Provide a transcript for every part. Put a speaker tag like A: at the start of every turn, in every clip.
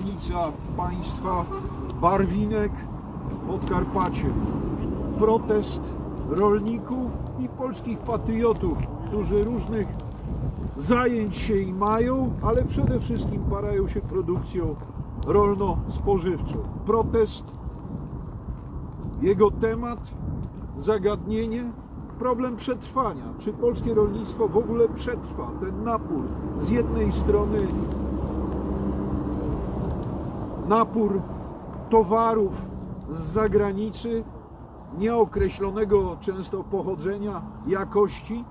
A: Granica państwa Barwinek, Podkarpacie. Protest rolników i polskich patriotów, którzy różnych zajęć się i mają, ale przede wszystkim parają się produkcją rolno-spożywczą. Protest, jego temat, zagadnienie, problem przetrwania. Czy polskie rolnictwo w ogóle przetrwa ten napór? Z jednej strony napór towarów z zagranicy, nieokreślonego często pochodzenia, jakości,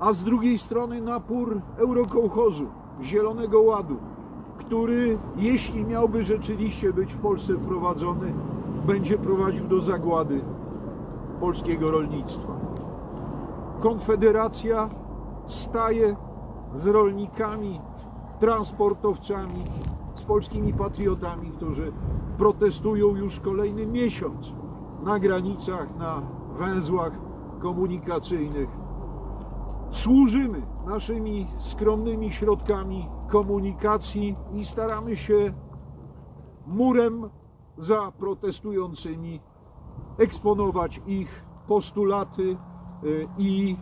A: a z drugiej strony napór eurokołchozu, Zielonego Ładu, który, jeśli miałby rzeczywiście być w Polsce wprowadzony, będzie prowadził do zagłady polskiego rolnictwa. Konfederacja staje z rolnikami, transportowcami, z polskimi patriotami, którzy protestują już kolejny miesiąc na granicach, na węzłach komunikacyjnych. Służymy naszymi skromnymi środkami komunikacji i staramy się murem za protestującymi eksponować ich postulaty y, i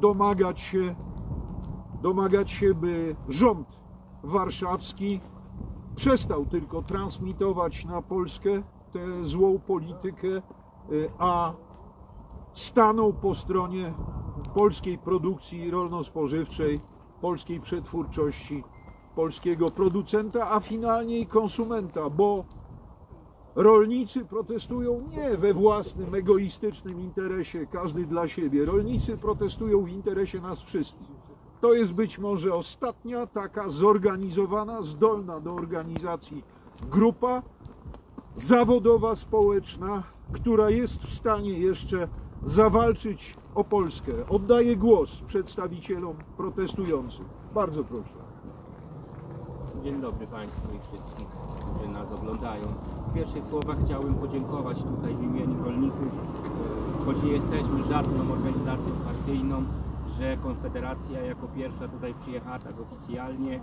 A: domagać się, domagać się, by rząd warszawski przestał tylko transmitować na Polskę tę złą politykę, y, a stanął po stronie polskiej produkcji rolno-spożywczej, polskiej przetwórczości, polskiego producenta, a finalnie i konsumenta, bo rolnicy protestują nie we własnym egoistycznym interesie, każdy dla siebie. Rolnicy protestują w interesie nas wszystkich. To jest być może ostatnia taka zorganizowana, zdolna do organizacji grupa zawodowa, społeczna, która jest w stanie jeszcze zawalczyć o Polskę. Oddaję głos przedstawicielom protestujących. Bardzo proszę.
B: Dzień dobry Państwu i wszystkich, którzy nas oglądają. W pierwszych słowach chciałbym podziękować tutaj w imieniu rolników, e, choć nie jesteśmy żadną organizacją partyjną, że Konfederacja jako pierwsza tutaj przyjechała tak oficjalnie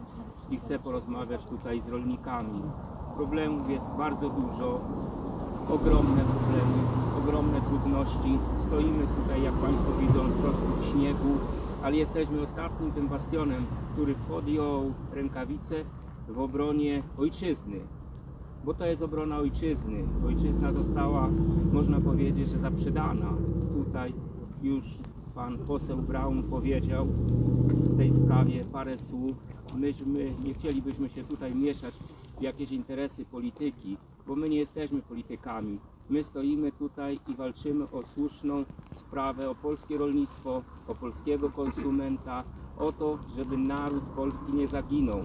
B: i chce porozmawiać tutaj z rolnikami. Problemów jest bardzo dużo, ogromne problemy, ogromne trudności. Stoimy tutaj, jak Państwo widzą, troszkę w śniegu, ale jesteśmy ostatnim tym bastionem, który podjął rękawice w obronie ojczyzny. Bo to jest obrona ojczyzny. Ojczyzna została, można powiedzieć, że zaprzedana. Tutaj już pan poseł Braun powiedział w tej sprawie parę słów. Myśmy, nie chcielibyśmy się tutaj mieszać w jakieś interesy polityki, bo my nie jesteśmy politykami. My stoimy tutaj i walczymy o słuszną sprawę, o polskie rolnictwo, o polskiego konsumenta, o to, żeby naród polski nie zaginął,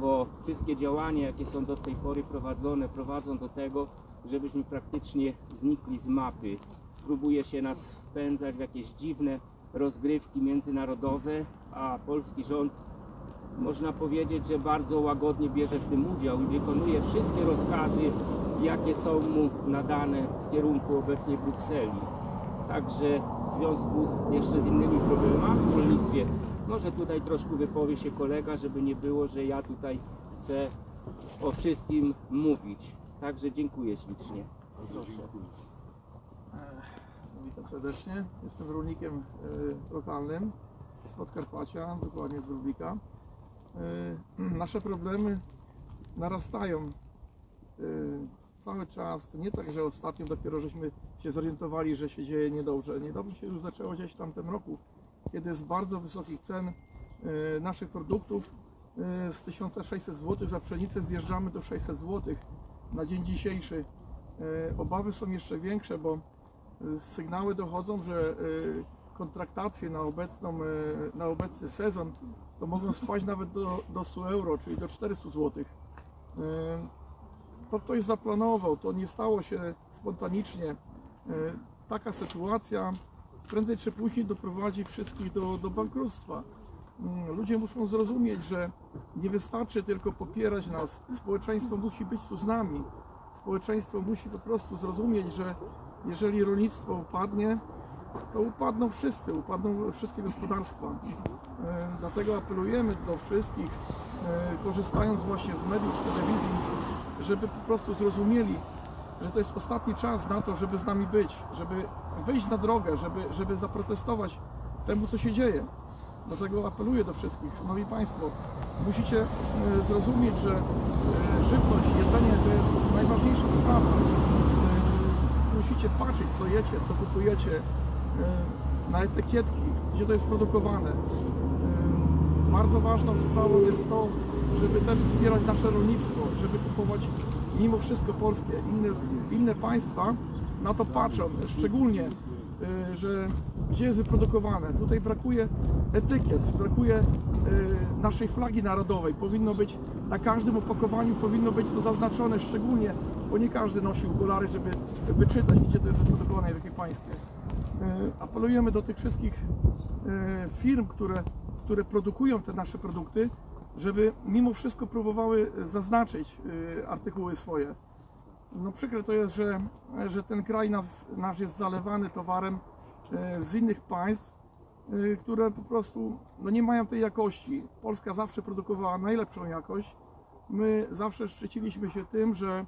B: bo wszystkie działania, jakie są do tej pory prowadzone, prowadzą do tego, żebyśmy praktycznie znikli z mapy. Próbuje się nas wpędzać w jakieś dziwne rozgrywki międzynarodowe, a polski rząd można powiedzieć, że bardzo łagodnie bierze w tym udział i wykonuje wszystkie rozkazy, jakie są mu nadane z kierunku obecnie Brukseli. Także w związku jeszcze z innymi problemami w rolnictwie, może tutaj troszkę wypowie się kolega, żeby nie było, że ja tutaj chcę o wszystkim mówić. Także dziękuję ślicznie. Proszę.
C: Witam serdecznie. Jestem rolnikiem e, lokalnym z Podkarpacia, dokładnie z Lublika. E, Nasze problemy narastają e, cały czas. Nie tak, że ostatnio dopiero żeśmy się zorientowali, że się dzieje niedobrze. Niedobrze się już zaczęło dziać w tamtym roku, kiedy z bardzo wysokich cen naszych produktów z 1600 zł za pszenicę zjeżdżamy do 600 zł na dzień dzisiejszy. Obawy są jeszcze większe, bo sygnały dochodzą, że y, kontraktacje na, obecną, y, na obecny sezon to mogą spaść nawet do, do 100 euro, czyli do 400 zł. To ktoś zaplanował, to nie stało się spontanicznie. Taka sytuacja prędzej czy później doprowadzi wszystkich do, do bankructwa. Mm, Ludzie muszą zrozumieć, że nie wystarczy tylko popierać nas. Społeczeństwo musi być tu z nami. Społeczeństwo musi po prostu zrozumieć, że jeżeli rolnictwo upadnie, to upadną wszyscy, upadną wszystkie gospodarstwa. E, Dlatego apelujemy do wszystkich, e, korzystając właśnie z mediów, z telewizji, żeby po prostu zrozumieli, że to jest ostatni czas na to, żeby z nami być, żeby wyjść na drogę, żeby, żeby zaprotestować temu, co się dzieje. Dlatego apeluję do wszystkich, Szanowni Państwo, musicie e, zrozumieć, że żywność, jedzenie to jest najważniejsza sprawa. E, Musicie patrzeć, co jecie, co kupujecie, e, na etykietki, gdzie to jest produkowane. E, Bardzo ważną sprawą jest to, żeby też wspierać nasze rolnictwo, żeby kupować mimo wszystko polskie. Inne, inne państwa na to patrzą, szczególnie, y, że gdzie jest wyprodukowane. Tutaj brakuje etykiet, brakuje naszej flagi narodowej. Powinno być na każdym opakowaniu powinno być to zaznaczone szczególnie, bo nie każdy nosi okulary, żeby wyczytać, gdzie to jest wyprodukowane w jakim państwie. Y, Apelujemy do tych wszystkich y, firm, które, które produkują te nasze produkty, żeby mimo wszystko próbowały zaznaczyć y, artykuły swoje. No przykre to jest, że, że ten kraj nas, nasz jest zalewany towarem z innych państw, które po prostu no nie mają tej jakości. Polska zawsze produkowała najlepszą jakość. My zawsze szczyciliśmy się tym, że e,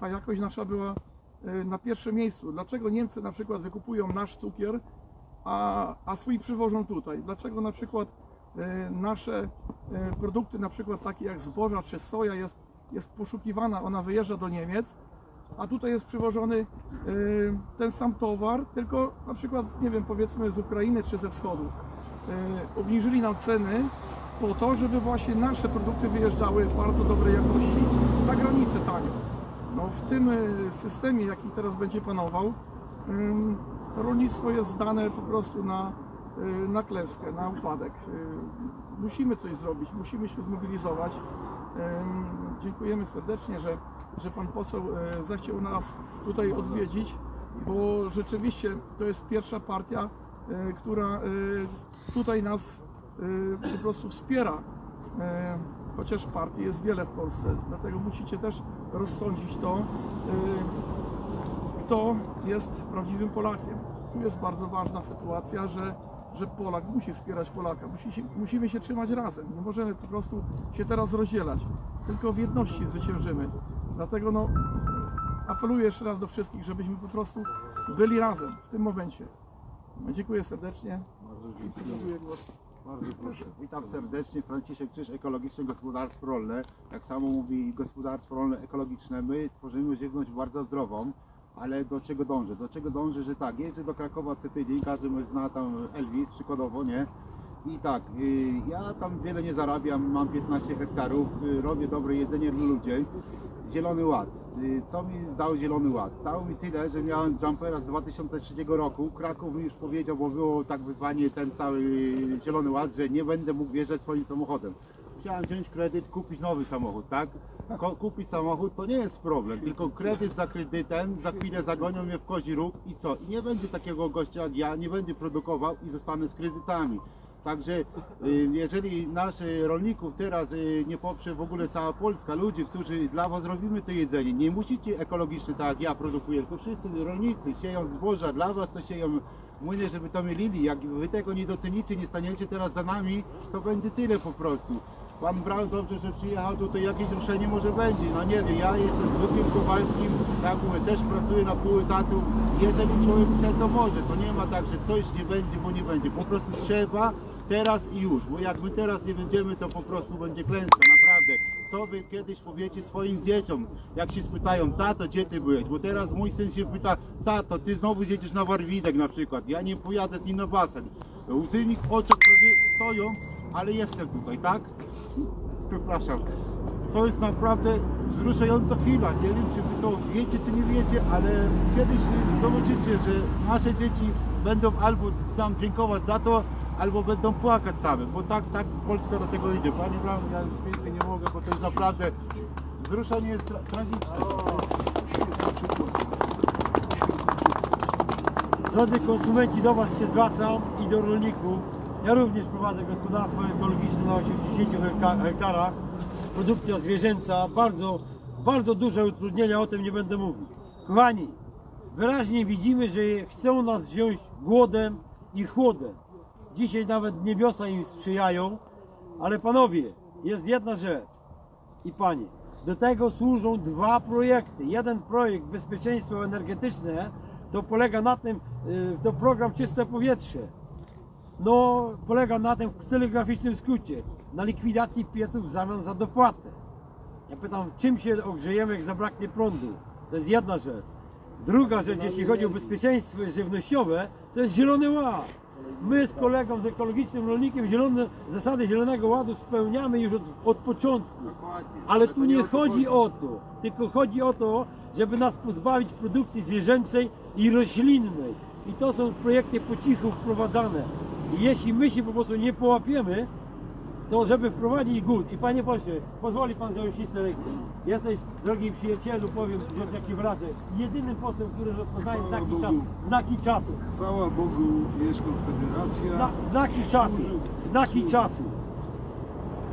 C: ta jakość nasza była e, na pierwszym miejscu. Dlaczego Niemcy na przykład wykupują nasz cukier, a, a swój przywożą tutaj? Dlaczego na przykład e, nasze e, produkty, na przykład takie jak zboża czy soja jest, jest poszukiwana, ona wyjeżdża do Niemiec, a tutaj jest przywożony e, ten sam towar, tylko na przykład, nie wiem, powiedzmy z Ukrainy czy ze wschodu. E, Obniżyli nam ceny po to, żeby właśnie nasze produkty wyjeżdżały bardzo dobrej jakości za granicę tanio. No, w tym e, systemie, jaki teraz będzie panował, to rolnictwo jest zdane po prostu na, y, na klęskę, na upadek. Y, Musimy coś zrobić, musimy się zmobilizować. Dziękujemy serdecznie, że, że Pan poseł zechciał nas tutaj odwiedzić, bo rzeczywiście to jest pierwsza partia, która tutaj nas po prostu wspiera. Chociaż partii jest wiele w Polsce, dlatego musicie też rozsądzić to, y, kto jest prawdziwym Polakiem. Tu jest bardzo ważna sytuacja, że, że Polak musi wspierać Polaka. Musi się, musimy się trzymać razem. Nie możemy po prostu się teraz rozdzielać. Tylko w jedności zwyciężymy. Dlatego no, apeluję jeszcze raz do wszystkich, żebyśmy po prostu byli razem w tym momencie. Dziękuję serdecznie i przekazuję głos.
D: Bardzo proszę. Witam serdecznie. Franciszek Krzyż, Ekologiczne Gospodarstwo Rolne. Jak samo mówi gospodarstwo rolne ekologiczne, my tworzymy żywność bardzo zdrową, ale do czego dążę? Do czego dążę, że tak, jeżdżę do Krakowa co tydzień, każdy mój zna tam Elvis przykładowo, nie? I tak, y, ja tam wiele nie zarabiam, mam 15 hektarów, y, robię dobre jedzenie dla ludzi. Zielony Ład. Y, Co mi dał Zielony Ład? Dał mi tyle, że miałem jumpera z 2003 roku. Kraków mi już powiedział, bo było tak wyzwanie ten cały Zielony Ład, że nie będę mógł wjeżdżać swoim samochodem. Chciałem wziąć kredyt, kupić nowy samochód, tak? Kupić samochód to nie jest problem, tylko kredyt za kredytem, za chwilę zagonią mnie w kozi róg i co? I nie będzie takiego gościa jak ja, nie będzie produkował i zostanę z kredytami. Także y, jeżeli naszych rolników teraz y, nie poprze w ogóle cała Polska, ludzi, którzy dla Was robimy to jedzenie, nie musicie ekologicznie tak jak ja produkuję, tylko wszyscy rolnicy sieją zboża, dla Was to sieją młyny, żeby to mielili. Jak Wy tego nie docenicie, nie staniecie teraz za nami, to będzie tyle po prostu. Pan Braun dobrze, że przyjechał tutaj, jakieś ruszenie może będzie, no nie wiem, ja jestem zwykłym Kowalskim, tak mówię, też pracuję na pół etatu, jeżeli człowiek chce, to może, to nie ma tak, że coś nie będzie, bo nie będzie, po prostu trzeba teraz i już, bo jak my teraz nie będziemy, to po prostu będzie klęska, naprawdę. Co wy kiedyś powiecie swoim dzieciom, jak się spytają, tato, gdzie ty byłeś? Bo teraz mój syn się pyta, tato, ty znowu jedziesz na Warwidek na przykład, ja nie pojadę z Innobasem. Łzy mi w oczach prawie stoją, ale jestem tutaj, tak? Przepraszam. To jest naprawdę wzruszająca chwila. Nie wiem, czy wy to wiecie, czy nie wiecie, ale kiedyś zobaczycie, że nasze dzieci będą albo nam dziękować za to, albo będą płakać same, bo tak, tak Polska do tego idzie. Panie Braun, ja już więcej nie mogę, bo to jest naprawdę wzruszenie jest tra- tragiczne.
E: Drodzy konsumenci, do Was się zwracam i do rolników. Ja również prowadzę gospodarstwo ekologiczne na 80 hekta- hektarach. Produkcja zwierzęca, bardzo, bardzo duże utrudnienia, o tym nie będę mówił. Kochani, wyraźnie widzimy, że chcą nas wziąć głodem i chłodem. Dzisiaj nawet niebiosa im sprzyjają, ale panowie, jest jedna rzecz i panie. Do tego służą dwa projekty. Jeden projekt bezpieczeństwo energetyczne to polega na tym, y, to program Czyste Powietrze. No, polega na tym w telegraficznym skrócie, na likwidacji pieców w zamian za dopłatę. Ja pytam, czym się ogrzejemy, jak zabraknie prądu? To jest jedna rzecz. Druga rzecz, jeśli chodzi o bezpieczeństwo żywnościowe, to jest Zielony Ład. My z kolegą, z ekologicznym rolnikiem zielone, zasady Zielonego Ładu spełniamy już od, od początku. Ale tu nie chodzi o to, tylko chodzi o to, żeby nas pozbawić produkcji zwierzęcej i roślinnej. I to są projekty po cichu wprowadzane. I jeśli my się po prostu nie połapiemy, to żeby wprowadzić głód. I panie pośle, pozwoli pan, że uścisnę rękę. Jesteś, drogi przyjacielu, powiem rzecz jak się wyrażę, jedynym posłem, który rozpoznaje
A: Chwała
E: znaki
A: Bogu.
E: czasu. Znaki czasu.
A: Chwała Bogu, jest Konfederacja.
E: Zna, znaki czasu. Znaki czasu.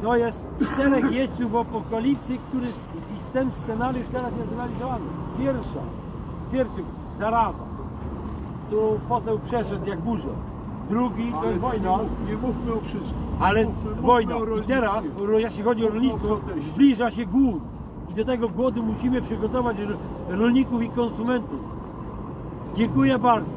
E: To jest czterech jeźdźców apokalipsy, który i ten scenariusz teraz jest zrealizowany. Pierwsza, pierwszy, zaraza. Tu poseł przeszedł jak burza. Drugi to jest
A: nie,
E: wojna.
A: mów- nie mówmy o wszystkim.
E: Ale
A: mówmy, mówmy
E: wojna.
A: o
E: I teraz, jeśli chodzi o rolnictwo, zbliża się głód. I do tego głodu musimy przygotować ro- rolników i konsumentów. Dziękuję bardzo.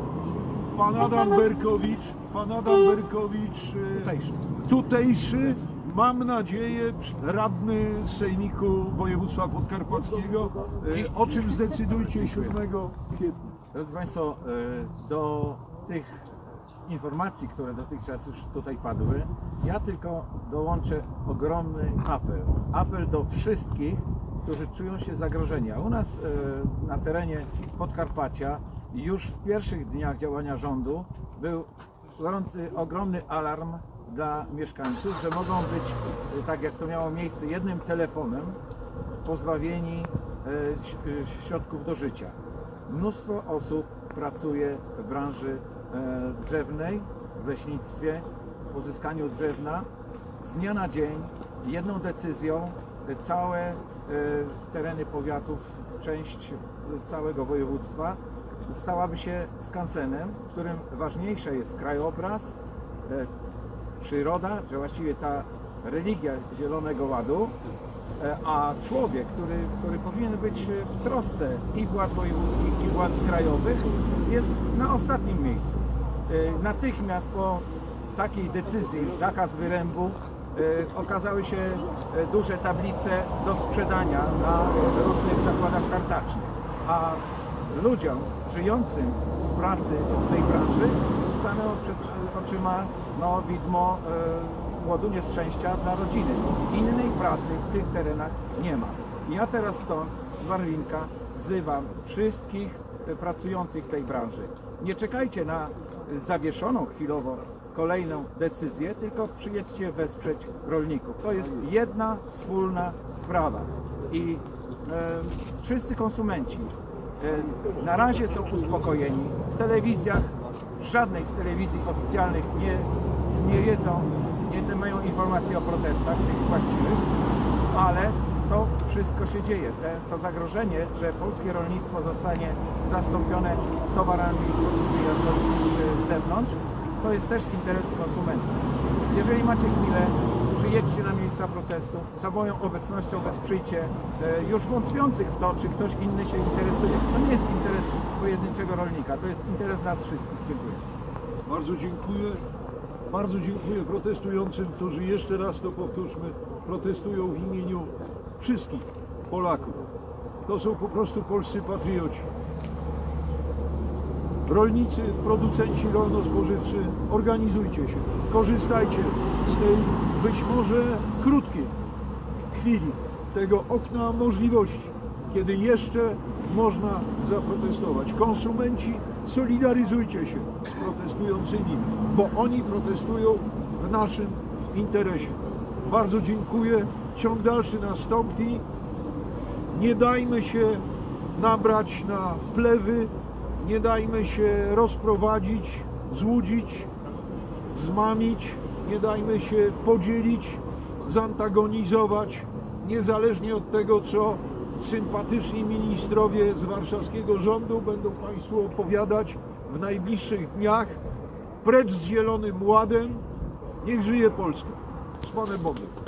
A: Pan Adam Berkowicz, pan Adam Berkowicz, e,
C: Tutejszy.
A: tutejszy, mam nadzieję, radny Sejmiku Województwa Podkarpackiego, e, o czym zdecydujcie 7 kwietnia.
F: Drodzy Państwo, e, do tych informacji, które dotychczas już tutaj padły, ja tylko dołączę ogromny apel. Apel do wszystkich, którzy czują się zagrożeni. A u nas e, na terenie Podkarpacia już w pierwszych dniach działania rządu był gorący, ogromny alarm dla mieszkańców, że mogą być, e, tak jak to miało miejsce, jednym telefonem pozbawieni e, środków do życia. Mnóstwo osób pracuje w branży drzewnej, w leśnictwie, w pozyskaniu drewna. Z dnia na dzień jedną decyzją e, całe e, tereny powiatów, część e, całego województwa stałaby się skansenem, w którym ważniejsza jest krajobraz, e, przyroda, czy właściwie ta religia Zielonego Ładu, e, a człowiek, który, który powinien być e, w trosce i władz wojewódzkich, i władz krajowych, jest na ostatnim miejscu. E, Natychmiast po takiej decyzji, zakaz wyrębu, e, okazały się e, duże tablice do sprzedania na różnych zakładach tartacznych, a ludziom żyjącym z pracy w tej branży stanęło przed e, oczyma no, widmo e, głodu, nieszczęścia dla rodziny. Innej pracy w tych terenach nie ma. Ja teraz stąd z Warwinka wzywam wszystkich e, pracujących w tej branży. Nie czekajcie na e, zawieszoną chwilowo kolejną decyzję, tylko przyjedźcie wesprzeć rolników. To jest jedna wspólna sprawa. I e, wszyscy konsumenci e, na razie są uspokojeni. W telewizjach, żadnej z telewizji oficjalnych nie, nie wiedzą, nie mają informacji o protestach tych właściwych, ale to wszystko się dzieje. Te, to zagrożenie, że polskie rolnictwo zostanie zastąpione towarami jakości z- z zewnątrz, to jest też interes konsumentów. Jeżeli macie chwilę, przyjedźcie na miejsca protestu, za moją obecnością wesprzyjcie e, już wątpiących w to, czy ktoś inny się interesuje. To nie jest interes pojedynczego rolnika, to jest interes nas wszystkich. Dziękuję.
A: Bardzo dziękuję. Bardzo dziękuję protestującym, którzy jeszcze raz to powtórzmy, protestują w imieniu wszystkich Polaków. To są po prostu polscy patrioci. Rolnicy, producenci rolno-spożywczy, organizujcie się, korzystajcie z tej być może krótkiej chwili, tego okna możliwości, kiedy jeszcze można zaprotestować. Konsumenci, solidaryzujcie się z protestującymi, bo oni protestują w naszym interesie. Bardzo dziękuję. Ciąg dalszy nastąpi. Nie dajmy się nabrać na plewy, nie dajmy się rozprowadzić, złudzić, zmamić, nie dajmy się podzielić, zantagonizować, niezależnie od tego, co sympatyczni ministrowie z warszawskiego rządu będą Państwu opowiadać w najbliższych dniach. precz z Zielonym Ładem. Niech żyje Polska. Z Panem Bogiem.